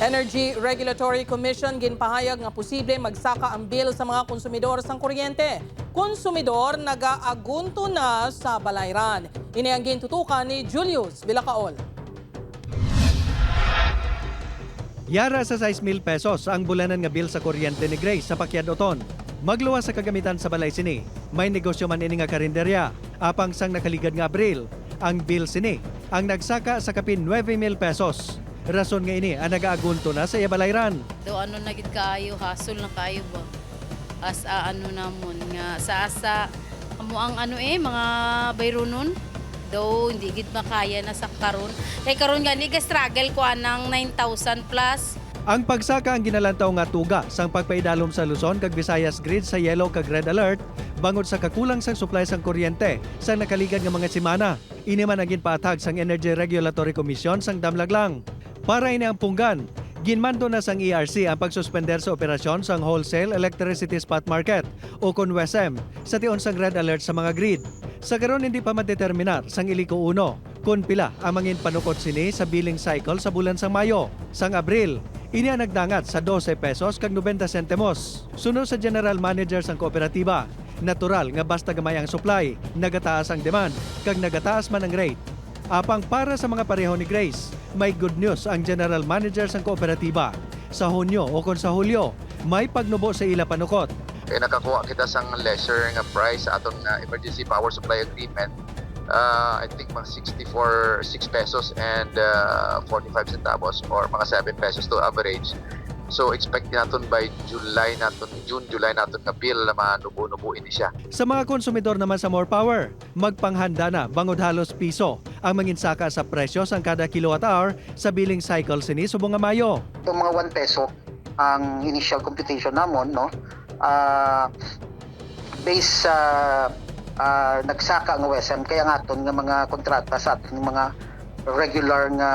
Energy Regulatory Commission ginpahayag nga posible magsaka ang bill sa mga konsumidor sang kuryente. Konsumidor nagaagunto na sa balayran. Ini ang gintutukan ni Julius Villacaol. Yara sa 6 mil pesos ang bulanan nga bill sa kuryente ni Grace sa Pakyad Oton. Magluwas sa kagamitan sa balay sini. May negosyo man ini nga karinderya. Apang sang nakaligad nga Abril. Ang bill sini ang nagsaka sa kapin 9 mil pesos. Rason nga ini ang nagaagunto na sa ibalayran. Do ano na gid kayo, hasol na kayo ba? As a, ano namon nga sa asa amo ang ano eh mga bayro nun. Do hindi gid makaya na sa karon. Kay karon gani ga struggle ko anang 9,000 plus. Ang pagsaka ang ginalantaw nga tuga sang pagpaidalom sa Luzon kag Visayas grid sa yellow kag red alert bangod sa kakulang sang supply sang kuryente sang nakaligad nga mga semana. Ini man ang ginpaatag sang Energy Regulatory Commission sang Damlaglang. Para punggan, ginmando na sang ERC ang pagsuspender sa operasyon sang wholesale electricity spot market o KONWESM sa tion sang red alert sa mga grid. Sa karon hindi pa madeterminar sang iliko uno kung pila ang mangin panukot sini sa billing cycle sa bulan sang Mayo. Sang Abril, ini ang nagdangat sa 12 pesos kag 90 sentimos. Sunod sa General Manager sang kooperatiba, natural nga basta gamay ang supply, nagataas ang demand, kag nagataas man ang rate. Apang para sa mga pareho ni Grace, may good news ang General Manager sang kooperatiba. Sa Hunyo o kung sa Hulyo, may pagnubo sa ila panukot. kaya nakakuha kita sang lesser nga price sa atong nga emergency power supply agreement uh, I think mga 64 6 pesos and uh, 45 centavos or mga 7 pesos to average so expect naton by July naton June July naton nga bill na manubo-nubo ini siya Sa mga konsumidor naman sa More Power, magpanghanda na bangod halos piso ang manginsaka sa presyo sang kada kilowatt hour sa billing cycle sini subong nga Mayo. Yung mga 1 peso ang initial computation namon no ah based sa ah, nagsaka ang OSM kaya nga aton nga mga kontrata sa aton mga regular nga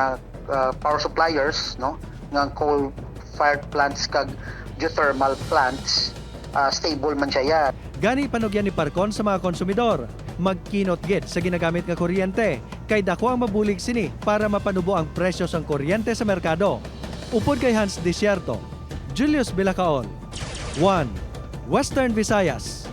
ah, power suppliers no nga coal fired plants kag geothermal plants ah, stable man siya yan. Gani panugyan ni Parcon sa mga konsumidor. Magkinot gid sa ginagamit nga kuryente kay dako ang mabulig sini para mapanubo ang presyo sang kuryente sa merkado. Upod kay Hans Desierto, Julius Bilacaon, 1. Western Visayas.